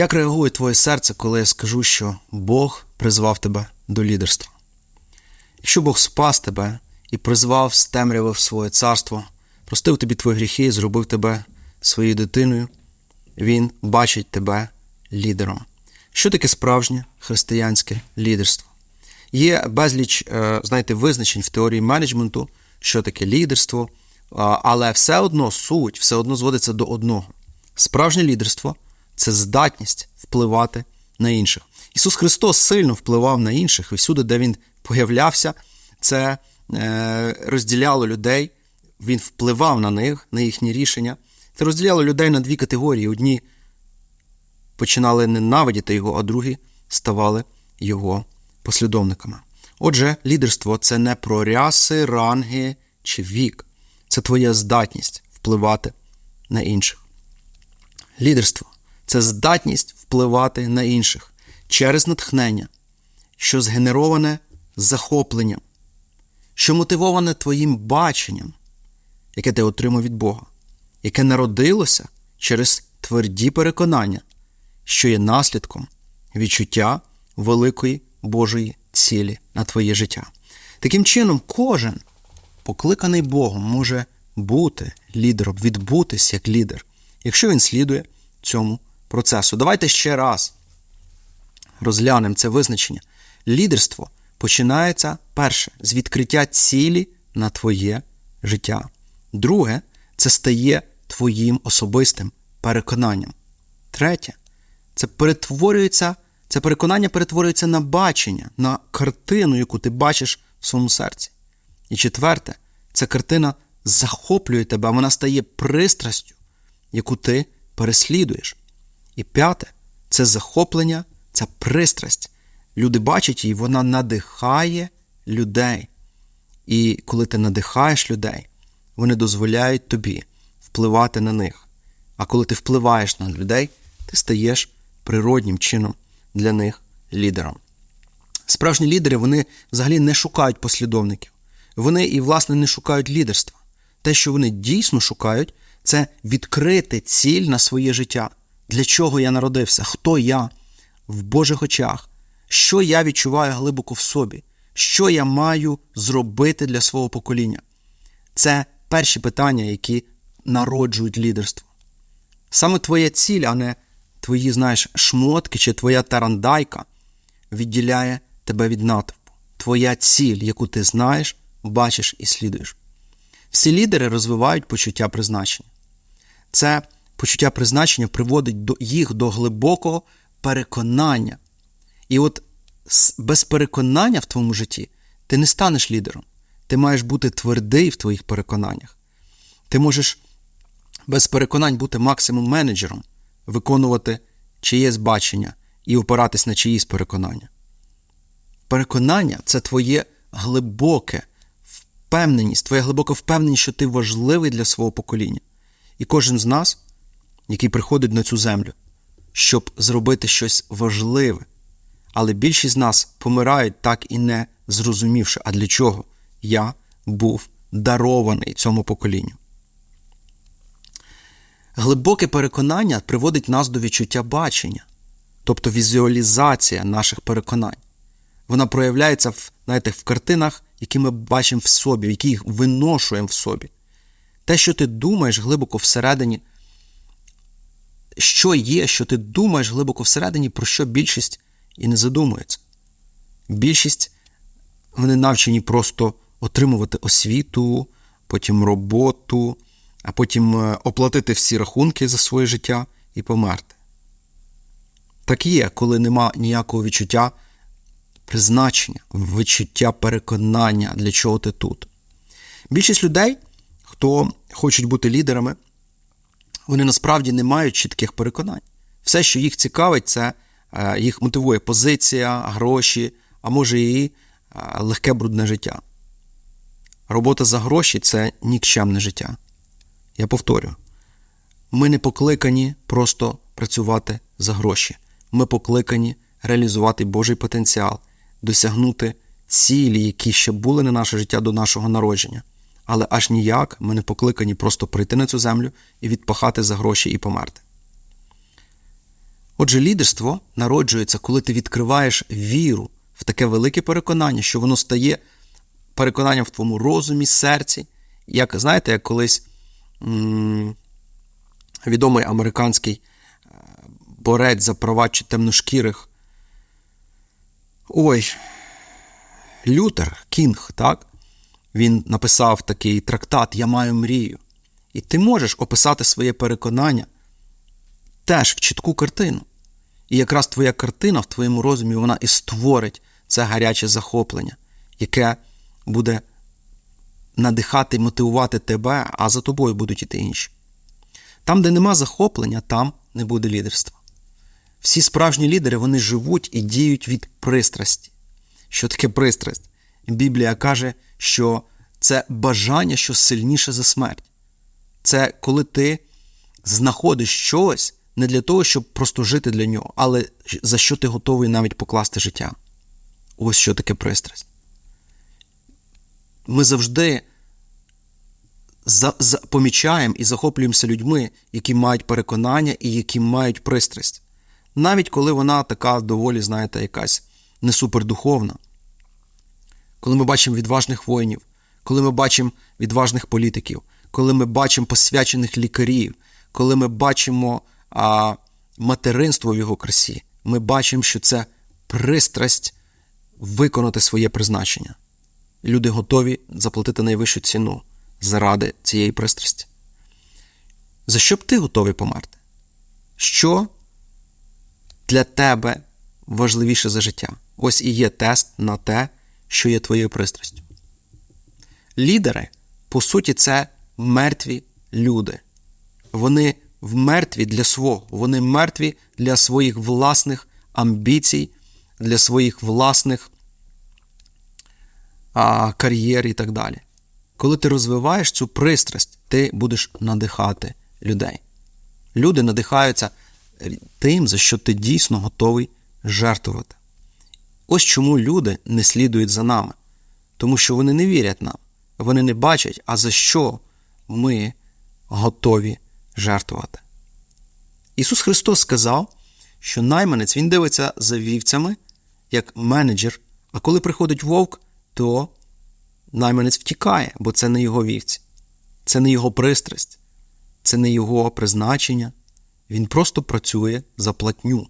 Як реагує твоє серце, коли я скажу, що Бог призвав тебе до лідерства? Якщо Бог спас тебе і призвав з темряви в своє царство, простив тобі твої гріхи і зробив тебе своєю дитиною, Він бачить тебе лідером. Що таке справжнє християнське лідерство? Є безліч, е, знаєте, визначень в теорії менеджменту, що таке лідерство, але все одно суть, все одно зводиться до одного. Справжнє лідерство це здатність впливати на інших. Ісус Христос сильно впливав на інших, і всюди, де Він появлявся, це е, розділяло людей, Він впливав на них, на їхні рішення. Це розділяло людей на дві категорії. Одні починали ненавидіти його, а другі ставали його послідовниками. Отже, лідерство це не про ряси, ранги чи вік, це твоя здатність впливати на інших. Лідерство це здатність впливати на інших через натхнення, що згенероване захопленням, що мотивоване твоїм баченням, яке ти отримав від Бога, яке народилося через тверді переконання, що є наслідком відчуття великої Божої цілі на твоє життя. Таким чином, кожен покликаний Богом може бути лідером, відбутись як лідер, якщо він слідує цьому процесу. Давайте ще раз розглянемо це визначення. Лідерство починається перше з відкриття цілі на твоє життя. Друге, це стає твоїм особистим переконанням. Третє, це перетворюється, це переконання перетворюється на бачення, на картину, яку ти бачиш в своєму серці. І четверте, ця картина захоплює тебе, вона стає пристрастю, яку ти переслідуєш. І п'яте це захоплення, ця пристрасть. Люди бачать її, вона надихає людей. І коли ти надихаєш людей, вони дозволяють тобі впливати на них. А коли ти впливаєш на людей, ти стаєш природнім чином для них лідером. Справжні лідери вони взагалі не шукають послідовників. Вони і, власне, не шукають лідерства. Те, що вони дійсно шукають, це відкрити ціль на своє життя. Для чого я народився? Хто я в Божих очах? Що я відчуваю глибоко в собі? Що я маю зробити для свого покоління? Це перші питання, які народжують лідерство. Саме твоя ціль, а не твої, знаєш, шмотки чи твоя тарандайка відділяє тебе від натовпу. Твоя ціль, яку ти знаєш, бачиш і слідуєш. Всі лідери розвивають почуття призначення. Це почуття призначення приводить до їх до глибокого переконання. І от без переконання в твоєму житті ти не станеш лідером. Ти маєш бути твердий в твоїх переконаннях. Ти можеш без переконань бути максимум менеджером, виконувати чиєсь бачення і опиратись на чиїсь переконання. Переконання це твоє глибоке впевненість, твоя глибока впевненість, що ти важливий для свого покоління. І кожен з нас, який приходить на цю землю, щоб зробити щось важливе. Але більшість з нас помирають так і не зрозумівши, а для чого я був дарований цьому поколінню. Глибоке переконання приводить нас до відчуття бачення, тобто візуалізація наших переконань. Вона проявляється в, знаєте, в картинах, які ми бачимо в собі, які їх виношуємо в собі. Те, що ти думаєш глибоко всередині, що є, що ти думаєш глибоко всередині, про що більшість і не задумується. Більшість вони навчені просто отримувати освіту, потім роботу, а потім е, оплатити всі рахунки за своє життя і померти. Так є, коли нема ніякого відчуття призначення, відчуття переконання, для чого ти тут. Більшість людей, хто хочуть бути лідерами, вони насправді не мають чітких переконань. Все, що їх цікавить, це е, їх мотивує позиція, гроші, а може і е, легке брудне життя. Робота за гроші це нікчемне життя. Я повторю: ми не покликані просто працювати за гроші. Ми покликані реалізувати Божий потенціал, досягнути цілі, які ще були на наше життя до нашого народження. Але аж ніяк ми не покликані просто прийти на цю землю і відпахати за гроші і померти. Отже, лідерство народжується, коли ти відкриваєш віру в таке велике переконання, що воно стає переконанням в твоєму розумі, серці. Як знаєте, як колись м- відомий американський е, борець за права чи темношкірих. Ой, Лютер Кінг, так? Він написав такий трактат Я маю мрію. І ти можеш описати своє переконання теж в чітку картину. І якраз твоя картина в твоєму розумі вона і створить це гаряче захоплення, яке буде надихати і мотивувати тебе, а за тобою будуть іти інші. Там, де нема захоплення, там не буде лідерства. Всі справжні лідери вони живуть і діють від пристрасті. Що таке пристрасть? Біблія каже, що це бажання, що сильніше за смерть. Це коли ти знаходиш щось не для того, щоб просто жити для нього, але за що ти готовий навіть покласти життя. Ось що таке пристрасть. Ми завжди за, за, помічаємо і захоплюємося людьми, які мають переконання і які мають пристрасть. Навіть коли вона така доволі, знаєте, якась не супердуховна. Коли ми бачимо відважних воїнів, коли ми бачимо відважних політиків, коли ми бачимо посвячених лікарів, коли ми бачимо а, материнство в його красі, ми бачимо, що це пристрасть виконати своє призначення. Люди готові заплатити найвищу ціну заради цієї пристрасті. За що б ти готовий померти? Що для тебе важливіше за життя? Ось і є тест на те, що є твоєю пристрастю. Лідери, по суті, це мертві люди. Вони мертві для свого, вони мертві для своїх власних амбіцій, для своїх власних а, кар'єр і так далі. Коли ти розвиваєш цю пристрасть, ти будеш надихати людей. Люди надихаються тим, за що ти дійсно готовий жертвувати. Ось чому люди не слідують за нами, тому що вони не вірять нам, вони не бачать, а за що ми готові жертвувати. Ісус Христос сказав, що найманець Він дивиться за вівцями як менеджер, а коли приходить вовк, то найманець втікає, бо це не його вівці, це не його пристрасть, це не його призначення. Він просто працює за платню.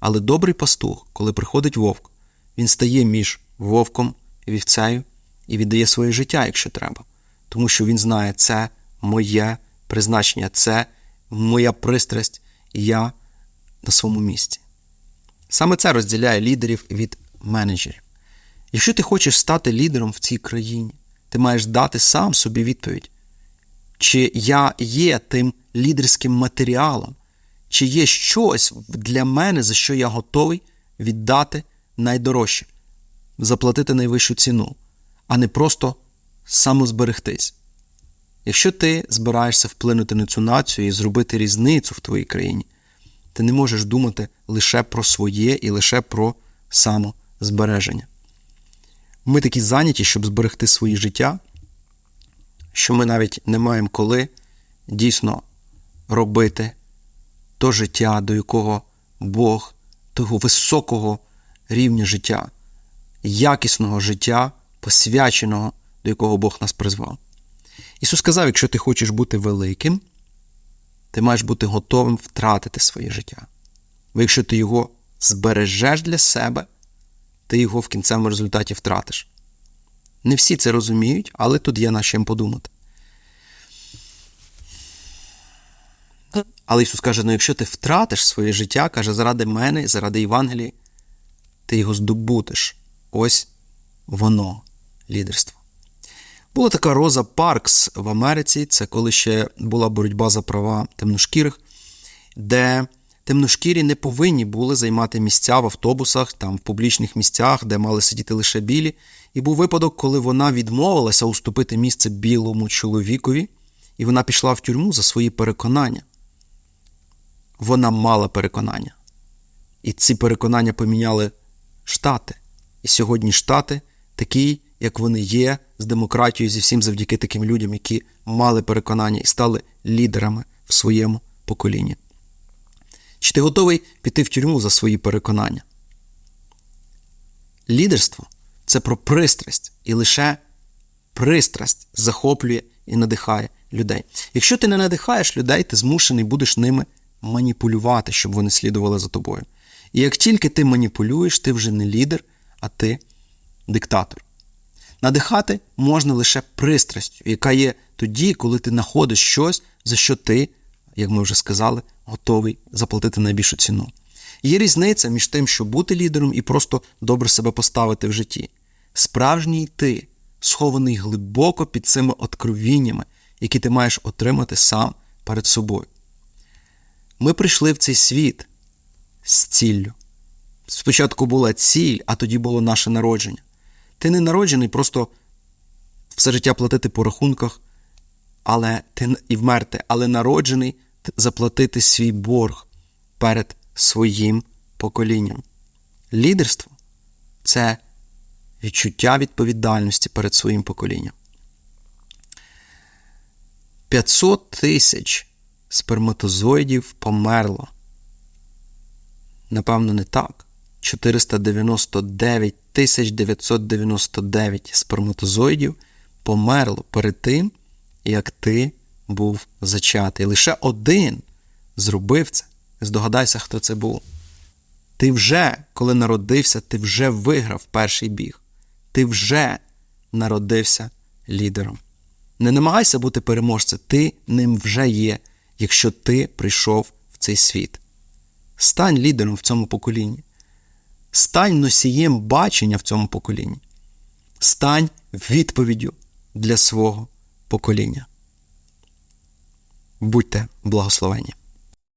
Але добрий пастух, коли приходить вовк, він стає між вовком і вівцею і віддає своє життя, якщо треба. Тому що він знає, це моє призначення, це моя пристрасть, і я на своєму місці. Саме це розділяє лідерів від менеджерів. Якщо ти хочеш стати лідером в цій країні, ти маєш дати сам собі відповідь, чи я є тим лідерським матеріалом, чи є щось для мене, за що я готовий віддати найдорожче, заплатити найвищу ціну, а не просто самозберегтись. Якщо ти збираєшся вплинути на цю націю і зробити різницю в твоїй країні, ти не можеш думати лише про своє і лише про самозбереження. Ми такі зайняті, щоб зберегти своє життя, що ми навіть не маємо коли дійсно робити то життя, до якого Бог, того високого рівня життя, якісного життя, посвяченого, до якого Бог нас призвав. Ісус сказав: якщо ти хочеш бути великим, ти маєш бути готовим втратити своє життя. Бо якщо ти його збережеш для себе, ти його в кінцевому результаті втратиш. Не всі це розуміють, але тут є над чим подумати. Але Ісус каже: ну якщо ти втратиш своє життя, каже, заради мене, заради Євангелії, ти його здобудеш. Ось воно, лідерство. Була така Роза Паркс в Америці, це коли ще була боротьба за права темношкірих, де темношкірі не повинні були займати місця в автобусах, там в публічних місцях, де мали сидіти лише білі. І був випадок, коли вона відмовилася уступити місце білому чоловікові, і вона пішла в тюрму за свої переконання. Вона мала переконання. І ці переконання поміняли Штати. І сьогодні Штати такі, як вони є, з демократією, зі всім завдяки таким людям, які мали переконання і стали лідерами в своєму поколінні. Чи ти готовий піти в тюрму за свої переконання? Лідерство це про пристрасть, і лише пристрасть захоплює і надихає людей. Якщо ти не надихаєш людей, ти змушений будеш ними маніпулювати, щоб вони слідували за тобою. І як тільки ти маніпулюєш, ти вже не лідер, а ти диктатор. Надихати можна лише пристрастю, яка є тоді, коли ти знаходиш щось, за що ти, як ми вже сказали, готовий заплатити найбільшу ціну. Є різниця між тим, щоб бути лідером і просто добре себе поставити в житті. Справжній ти, схований глибоко під цими откровіннями, які ти маєш отримати сам перед собою. Ми прийшли в цей світ з ціллю. Спочатку була ціль, а тоді було наше народження. Ти не народжений просто все життя платити по рахунках, але ти і вмерти, але народжений заплатити свій борг перед своїм поколінням. Лідерство це відчуття відповідальності перед своїм поколінням. 500 тисяч сперматозоїдів померло. Напевно, не так. 499 тисяч 999 сперматозоїдів померло перед тим, як ти був зачатий. Лише один зробив це. Здогадайся, хто це був. Ти вже, коли народився, ти вже виграв перший біг. Ти вже народився лідером. Не намагайся бути переможцем, ти ним вже є, якщо ти прийшов в цей світ. Стань лідером в цьому поколінні. Стань носієм бачення в цьому поколінні. Стань відповіддю для свого покоління. Будьте благословені.